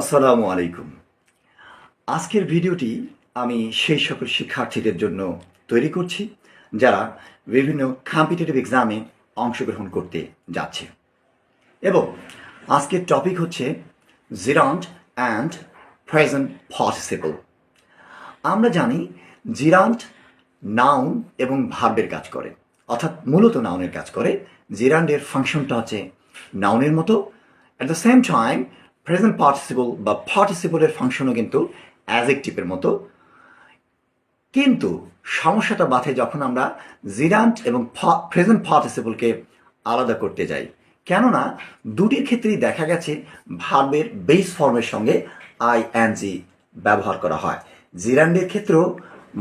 আসসালামু আলাইকুম। আজকের ভিডিওটি আমি সেই সকল শিক্ষার্থীদের জন্য তৈরি করছি, যারা বিভিন্ন কম্পিটিটিভ এক্সামে অংশগ্রহণ করতে যাচ্ছে। এবং আজকের টপিক হচ্ছে জিরান্ট অ্যান্ড প্রেজেন্ট পার্টিসিপল আমরা জানি জিরান্ট নাউন এবং ভার্বের কাজ করে, অর্থাৎ মূলত নাউনের কাজ করে। জিরান্ডের ফাংশনটা হচ্ছে নাউনের মতো। At the same time present participle বা পার্টিসিপলের ফাংশনও কিন্তু অ্যাজেকটিভের মতো। কিন্তু সমস্যাটা বাধে যখন আমরা জিরান্ট এবং প্রেজেন্ট পার্টিসিপলকে আলাদা করতে যাই। কেননা দুটির ক্ষেত্রেই দেখা গেছে ভার্বের বেস ফর্মের সঙ্গে আই জি ব্যবহার করা হয়। জিরান্ডের ক্ষেত্রেও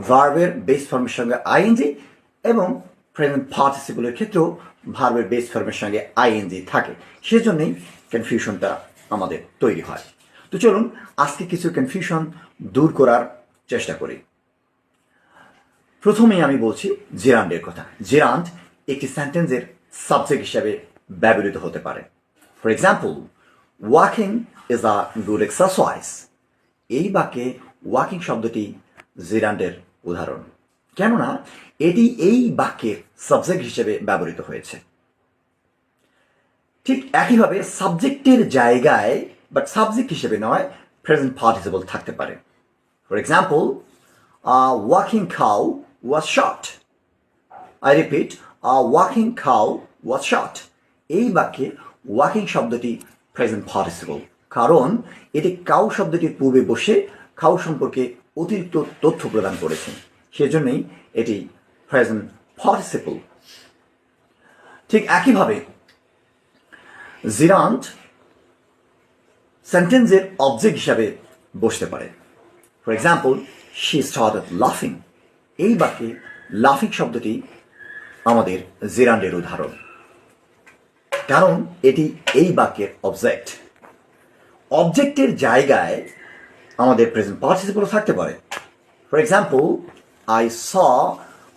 ভার্বের বেস ফর্মের সঙ্গে আইএনজি এবং প্রেজেন্ট পার্টিসিপলের ক্ষেত্রেও ভার্বের বেস ফর্মের সঙ্গে আইএনজি থাকে। সেজন্যই কনফিউশনটা আমাদের তৈরি হয়। তো চলুন, আজকে কিছু কনফিউশন দূর করার চেষ্টা করি। প্রথমেই আমি বলছি জেরান্ডের কথা। জেরান্ড একটি সেন্টেন্সের সাবজেক্ট হিসাবে ব্যবহৃত হতে পারে। For example walking is a good exercise এই বাক্যে ওয়াকিং শব্দটি জিরান্ডের উদাহরণ। কেননা, এটি এই বাক্যের সাবজেক্ট হিসেবে ব্যবহৃত হয়েছে। ঠিক একইভাবে সাবজেক্টের জায়গায় বাট সাবজেক্ট হিসেবে নয় প্রেজেন্ট পার্টিসিপল থাকতে পারে। For example walking cow was shot I repeat walking cow was shot এই বাক্যে ওয়াকিং শব্দটি প্রেজেন্ট পার্টিসিপল কারণ এটি কাউ শব্দটির পূর্বে বসে খাও সম্পর্কে অতিরিক্ত তথ্য প্রদান করেছে। সেজন্যই এটি প্রেজেন্ট পার্টিসিপল ঠিক একইভাবে জিরান্ট সেন্টেন্সের অবজেক্ট হিসাবে বসতে পারে। ফর এক্সাম্পল শি স্টার্ট লাফিং এই বাক্যে লাফিং শব্দটি আমাদের জিরান্ডের উদাহরণ। কারণ এটি এই বাক্যের অবজেক্ট অবজেক্টের জায়গায় আমাদের প্রেজেন্ট পার্টিসিপল থাকতে পারে। For example I saw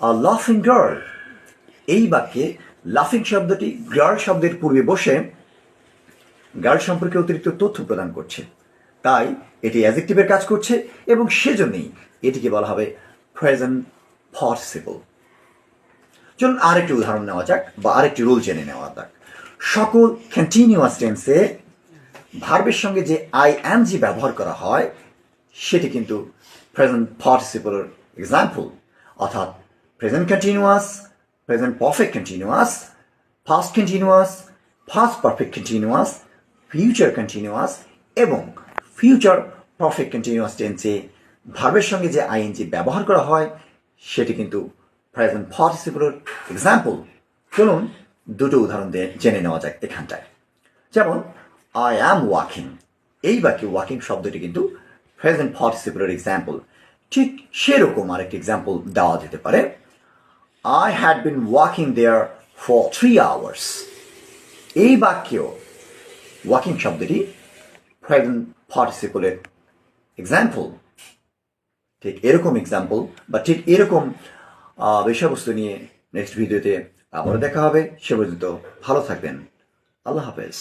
a লাফিং গার্ল এই বাক্যে লাফিং শব্দটি গার্ল শব্দের পূর্বে বসে গার্ল সম্পর্কে অতিরিক্ত তথ্য প্রদান করছে। তাই এটি অ্যাজেক্টিভের কাজ করছে এবং সেজন্যই এটিকে বলা হবে প্রেজেন্ট পার্টিসিপল চলুন আরেকটি উদাহরণ নেওয়া যাক বা আরেকটি রুল জেনে নেওয়া যাক। সকল কন্টিনিউয়াস টেন্সে ভার্বের সঙ্গে যে আই এন জি ব্যবহার করা হয়, সেটি কিন্তু প্রেজেন্ট পার্টিসিপলের এক্সাম্পল অর্থাৎ present continuous present perfect continuous past continuous past perfect continuous future continuous এবং ফিউচার পারফেক্ট কন্টিনিউয়াস টেন্সে ভার্বের সঙ্গে যে আইএনজি ব্যবহার করা হয়, সেটি কিন্তু প্রেজেন্ট পার্টিসিপলের এক্সাম্পল চলুন দুটো উদাহরণ দিয়ে জেনে নেওয়া যাক এখানটায়। যেমন আই অ্যাম ওয়াকিং এই বাক্যে ওয়াকিং শব্দটি কিন্তু প্রেজেন্ট পার্টিসিপলের এক্সাম্পল ঠিক সেরকম আরেকটি এক্সাম্পল দেওয়া যেতে পারে। I had been walking there for three hours এই বাক্যেও ওয়াকিং শব্দটি প্রেজেন্ট পার্টিসিপলের এক্সাম্পল ঠিক এরকম এক্সাম্পল বা ঠিক এরকম বিষয়বস্তু নিয়ে নেক্সট ভিডিওতে আবারও দেখা হবে। সে পর্যন্ত ভালো থাকবেন। আল্লাহ হাফেজ।